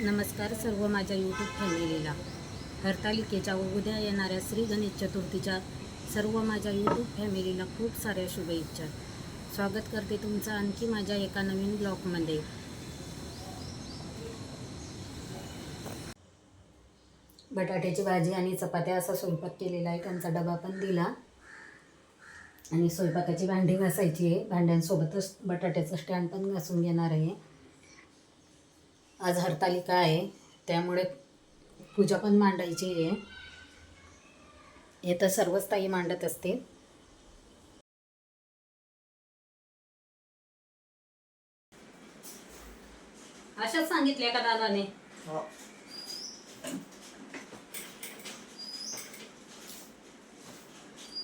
नमस्कार सर्व माझ्या यूट्यूब फॅमिलीला. हरतालिकेच्या उद्या येणाऱ्या श्री गणेश चतुर्थीच्या सर्व माझ्या यूट्यूब फॅमिलीला खूप साऱ्या शुभेच्छा. स्वागत करते तुमचं आणखी माझ्या एका नवीन ब्लॉगमध्ये. बटाट्याची भाजी आणि चपात्या असा स्वयंपाक केलेला आहे. त्यांचा डबा पण दिला. आणि स्वयंपाकाची भांडी घासायची आहे. भांड्यांसोबतच बटाट्याचं स्टँड पण घासून घेणार आहे. आज हरतालिका आहे. त्यामुळे पूजा पण मांडायची आहे. हे तर सर्वच ताई मांडत असते अशाच सांगितल्या का दादाने?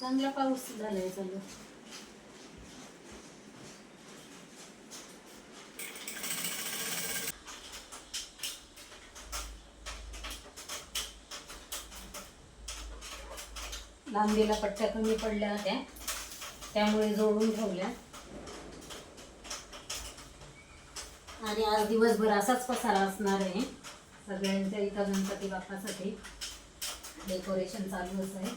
चांगला पाऊस झालाय चालू. लांबीला पट्ट्या कमी पडल्या होत्या. त्यामुळे जोडून ठेवल्या. आणि आज दिवसभर असाच पसारा असणार आहे. सगळ्यांच्या इथं गणपती बाप्पासाठी डेकोरेशन चालूच आहे.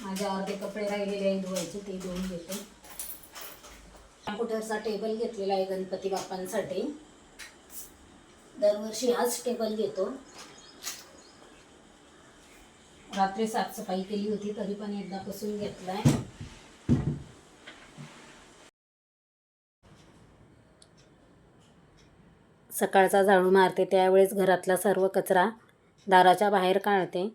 माझ्या अर्धे कपडे राहिलेले आहे धुवायचे ते धुवून घेते. कॉम्प्युटरचा टेबल घेतलेला आहे गणपती बाप्पांसाठी. दरवर्षी हाच टेबल घेतो. रात्री साफसफाई केली होती तरी पण एकदा पुसून घेतलाय. सकाळचा झाडू मारते त्यावेळेस घरातला सर्व कचरा दाराच्या बाहेर काढते.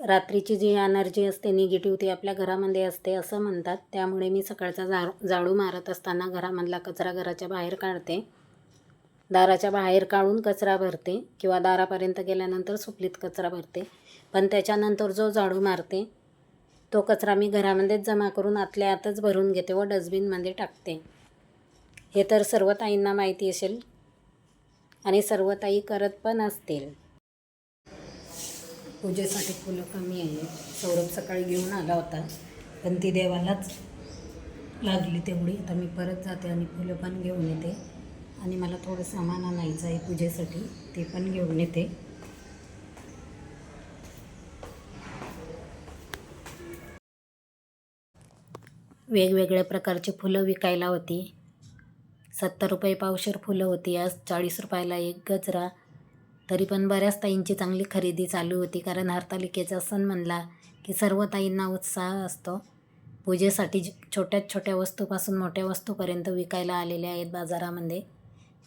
रात्रीची जी एनर्जी असते निगेटिव्ह ती आपल्या घरामध्ये असते असं म्हणतात. त्यामुळे मी सकाळचा झाडू झाडू मारत असताना घरामधला कचरा घराच्या बाहेर काढते. दाराच्या बाहेर काढून कचरा भरते किंवा दारापर्यंत गेल्यानंतर सुपलीत कचरा भरते. पण त्याच्यानंतर जो झाडू मारते तो कचरा मी घरामध्येच जमा करून आतल्या आतच भरून घेते व डस्टबिनमध्ये टाकते. हे तर सर्व ताईंना माहिती असेल आणि सर्व ताई करत पण असतील. पूजेसाठी फुलं कमी आहे. सौरभ सकाळी घेऊन आला होता पण ती देवालाच लागली तेवढी. आता मी परत जाते आणि फुलं पण घेऊन येते. आणि मला थोडं सामान आणायचं आहे पूजेसाठी ते पण घेऊन येते. वेगवेगळ्या प्रकारची फुलं विकायला होती. सत्तर रुपये पावशेर फुलं होती. आज चाळीस रुपयाला एक गजरा. तरी पण बऱ्याच ताईंची चांगली खरेदी चालू होती. कारण हरतालिकेचा सण म्हणला की सर्व ताईंना उत्साह असतो. पूजेसाठी छोट्यात छोट्या वस्तूपासून मोठ्या वस्तूपर्यंत विकायला आलेल्या आहेत बाजारामध्ये.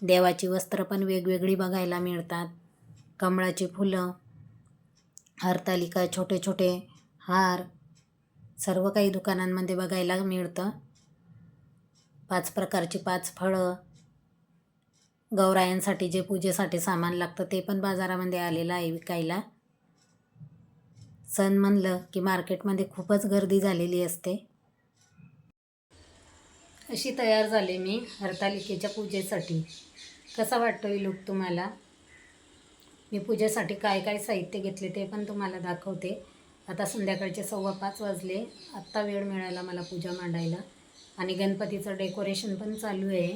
देवाची वस्त्र पण वेगवेगळी बघायला मिळतात. कमळाची फुलं हरतालिका छोटे छोटे हार सर्व काही दुकानांमध्ये बघायला मिळतं. पाच प्रकारची पाच फळं. गौरायांसाठी जे पूजेसाठी सामान लागतं ते पण बाजारामध्ये आलेलं आहे विकायला. सण म्हणलं की मार्केटमध्ये खूपच गर्दी झालेली असते. अशी तयार झाले मी हरतालिकेच्या पूजेसाठी. कसा वाटतो लुक तुम्हाला? मी पूजेसाठी काय काय साहित्य घेतले ते पण तुम्हाला दाखवते. आता संध्याकाळचे सव्वा पाच वाजले. आत्ता वेळ मिळाला मला पूजा मांडायला. आणि गणपतीचं डेकोरेशन पण चालू आहे.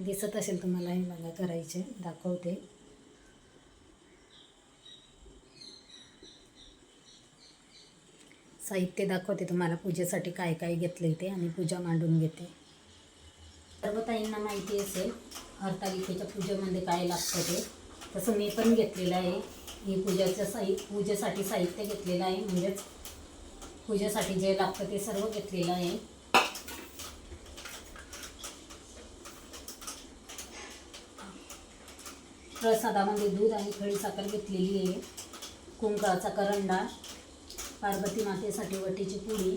दिसत असेल तुम्हाला हे बघा करायचे. दाखवते. साहित्य दाखवते तुम्हाला पूजेसाठी काय काय घेतलं ते आणि पूजा मांडून घेते. सर्व ताईंना माहिती असेल हरतालिकेच्या पूजेमध्ये काय लागतं ते. तसं मी पण घेतलेलं आहे. हे पूजाचं साहि पूजेसाठी साहित्य घेतलेलं आहे म्हणजेच पूजेसाठी जे लागतं ते सर्व घेतलेलं आहे. प्रसादामध्ये दूध आणि खडी साखर घेतलेली आहे. कुंकळाचा करंडा पार्वती मातेसाठी वटीची पुडी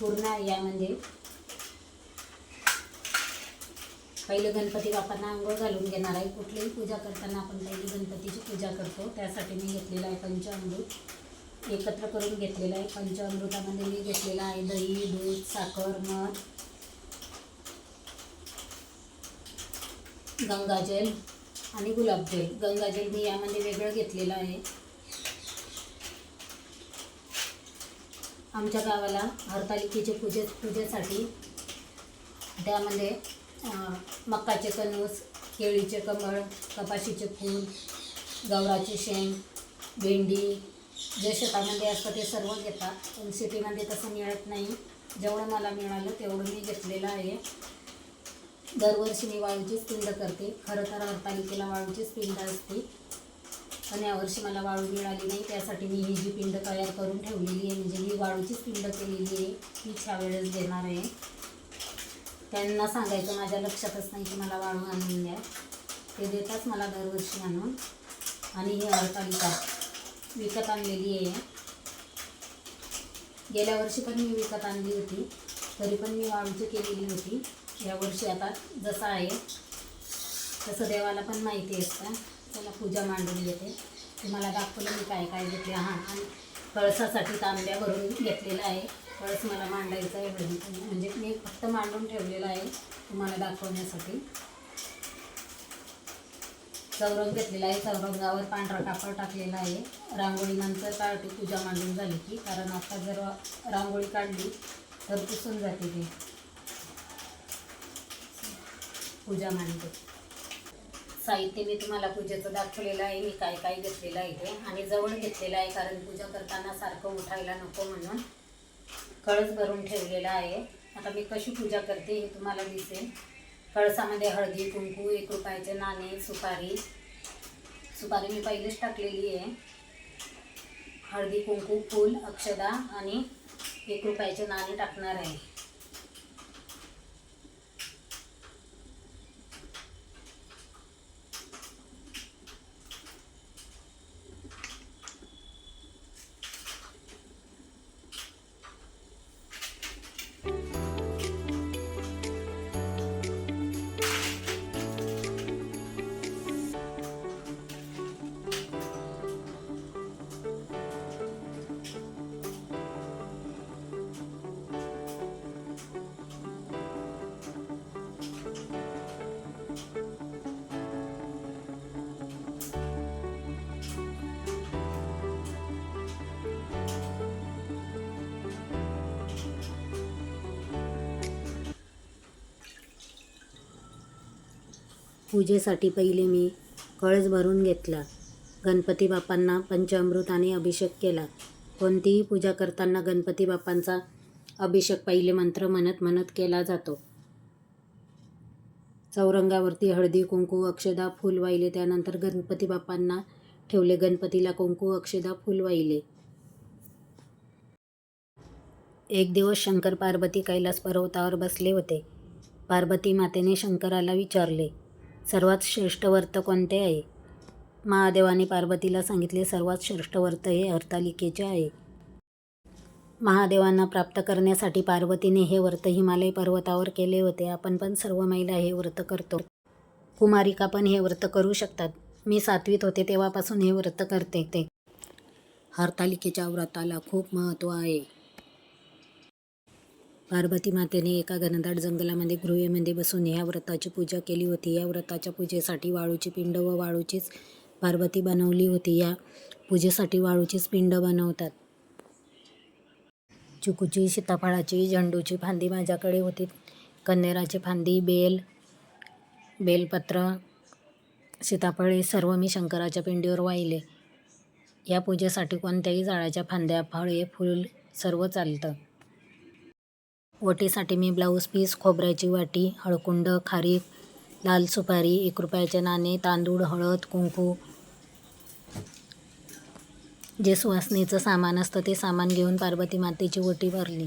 पूर्ण यामध्ये पहिले गणपती बाप्पांना आंघोळ घालून घेणार आहे. कुठलीही पूजा करताना आपण पहिली गणपतीची पूजा करतो. त्यासाठी मी घेतलेला आहे पंचामृत एकत्र करून घेतलेलं आहे पंचामृतामध्ये मी घेतलेला आहे दही दूध साखर मध गंगाजल आणि गुलाबजल गंगाजल मी यामध्ये वेगळं घेतलेलं आहे. आमच्या गावाला हरतालिकेच्या पूजे पूजेसाठी त्यामध्ये मक्काचे कणूस केळीचे कमळ कपाशीचे फूल गवराचे शेंग भेंडी जे शेतामध्ये असतं ते सर्व घेतात. पण सिटीमध्ये तसं मिळत नाही. जेवढं मला मिळालं तेवढं मी घेतलेलं आहे. दरवर्षी मी वाळूचीच पिंड करते. खरं तर हरतालिकेला वाळूचीच पिंड असते. पण यावर्षी मला वाळू मिळाली नाही. त्यासाठी मी ही जी पिंड तयार करून ठेवलेली आहे म्हणजे मी वाळूचीच पिंड केलेली आहे तीच ह्या वेळेस देणार आहे. त्यांना सांगायचं माझ्या लक्षातच नाही की मला वाळू आणून द्या. ते देतात मला दरवर्षी आणून. आणि ही हरतालिका विकत आणलेली आहे. गेल्या वर्षी पण मी विकत आणली होती. तरी पण मी वाळूची केलेली होती. यावर्षी आता जसं आहे तसं देवाला पण माहिती असतं. त्याला पूजा मांडून येते तुम्हाला दाखवलं मी काय काय घेतले. हां आणि कळसासाठी तांब्या भरून घेतलेला आहे. कळस मला मांडायचा आहे म्हणजे मी फक्त मांडून ठेवलेला आहे तुम्हाला दाखवण्यासाठी. चौरंग घेतलेला आहे. चौरंगावर पांढरा कापड टाकलेला आहे. रांगोळीनंतर काढते पूजा मांडून झाली की कारण आता जर रांगोळी काढली तर पुसून जाते ती. पूजा मांडते. साहित्य मी तुम्हाला पूजेचं दाखवलेलं आहे. मी काय काय घेतलेलं आहे ते आणि जवळ घेतलेलं आहे कारण पूजा करताना सारखं उठायला नको म्हणून. कळस भरून ठेवलेला आहे. आता मी कशी पूजा करते हे तुम्हाला दिसेल. कळसामध्ये हळदी कुंकू एक रुपयाचे नाणे सुपारी. सुपारी मी पहिलेच टाकलेली आहे. हळदी कुंकू फूल अक्षदा आणि एक रुपयाचे नाणे टाकणार आहे. पूजेसाठी पहिले मी कळस भरून घेतला. गणपती बाप्पांना पंचामृताने अभिषेक केला. कोणतीही पूजा करताना गणपती बाप्पांचा अभिषेक पहिले मंत्र म्हणत म्हणत केला जातो. चौरंगावरती हळदी कुंकू अक्षदा फूल वाहिले. त्यानंतर गणपती बाप्पांना ठेवले. गणपतीला कुंकू अक्षदा फूल वाहिले. एक दिवस शंकर पार्वती कैलास पर्वतावर बसले होते. पार्वती मातेने शंकराला विचारले सर्वात श्रेष्ठ व्रत कोणते आहे? महादेवाने पार्वतीला सांगितले सर्वात श्रेष्ठ व्रत हे हरतालिकेचे आहे. महादेवांना प्राप्त करण्यासाठी पार्वतीने हे व्रत हिमालय पर्वतावर केले होते. आपण पण सर्व महिला हे व्रत करतो. कुमारिका पण हे व्रत करू शकतात. मी सातवीत होते तेव्हापासून हे व्रत करते ते. हरतालिकेच्या व्रताला खूप महत्त्व आहे. पार्वती मातेने एका घनदाट जंगलामध्ये गृहेमध्ये बसून ह्या व्रताची पूजा केली होती. या व्रताच्या पूजेसाठी वाळूची पिंड व वाळूचीच पार्वती बनवली होती. या पूजेसाठी वाळूचीच पिंड बनवतात. चिकूची सीताफळाची झेंडूची फांदी माझ्याकडे होती. कन्नेराची फांदी बेल बेलपत्र सीताफळे सर्व मी शंकराच्या पिंडीवर वाहिले. या पूजेसाठी कोणत्याही झाडाच्या फांद्या फळे फूल सर्व चालतं. वटीसाठी मी ब्लाऊज पीस खोबऱ्याची वाटी हळकुंड खारीक लाल सुपारी एक रुपयाचे नाणे तांदूळ हळद कुंकू. जे सुवासनीचं सामान असतं ते सामान घेऊन पार्वती मातेची वटी भरली.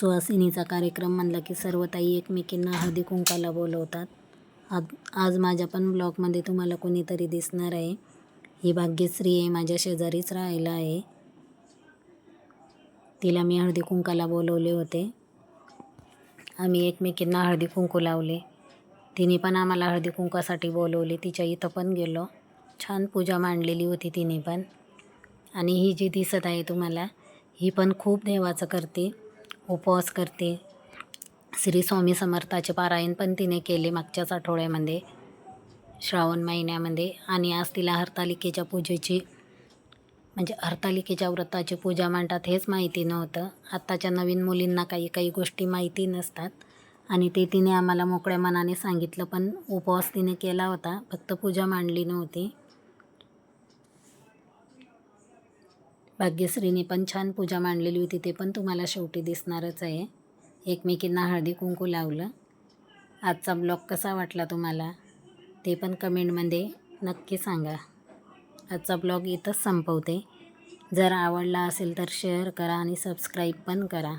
सुहासिनीचा कार्यक्रम म्हणला की सर्व ताई एकमेकींना हळदी कुंकाला बोलवतात. आज आज माझ्या पण ब्लॉगमध्ये तुम्हाला कोणीतरी दिसणार आहे. ही भाग्यश्री आहे माझ्या शेजारीच राहायला आहे. तिला मी हळदी कुंकाला बोलवले होते. आम्ही एकमेकींना हळदी कुंकू लावले. तिने पण आम्हाला हळदी कुंकासाठी बोलवले. तिच्या इथं पण गेलो. छान पूजा मांडलेली होती तिने पण. आणि ही जी दिसत आहे तुम्हाला ही पण खूप देवाचं करते. उपवास करते. श्री स्वामी समर्थाचे पारायण पण तिने केले मागच्याच आठवड्यामध्ये श्रावण महिन्यामध्ये. आणि आज तिला हरतालिकेच्या पूजेची म्हणजे हरतालिकेच्या व्रताची पूजा मांडतात हेच माहिती नव्हतं. आत्ताच्या नवीन मुलींना काही काही गोष्टी माहिती नसतात. आणि ते तिने आम्हाला मोकळ्या मनाने सांगितलं पण उपवास तिने केला होता. फक्त पूजा मांडली नव्हती. भाग्यश्रीने पण छान पूजा मांडलेली होती ते पण तुम्हाला शेवटी दिसणारच आहे. एकमेकींना हळदी कुंकू लावलं. आजचा ब्लॉग कसा वाटला तुम्हाला? ते पण कमेंटमध्ये नक्की सांगा. आजचा ब्लॉग इथंच संपवते. जर आवडला असेल तर शेअर करा आणि सबस्क्राईब पण करा.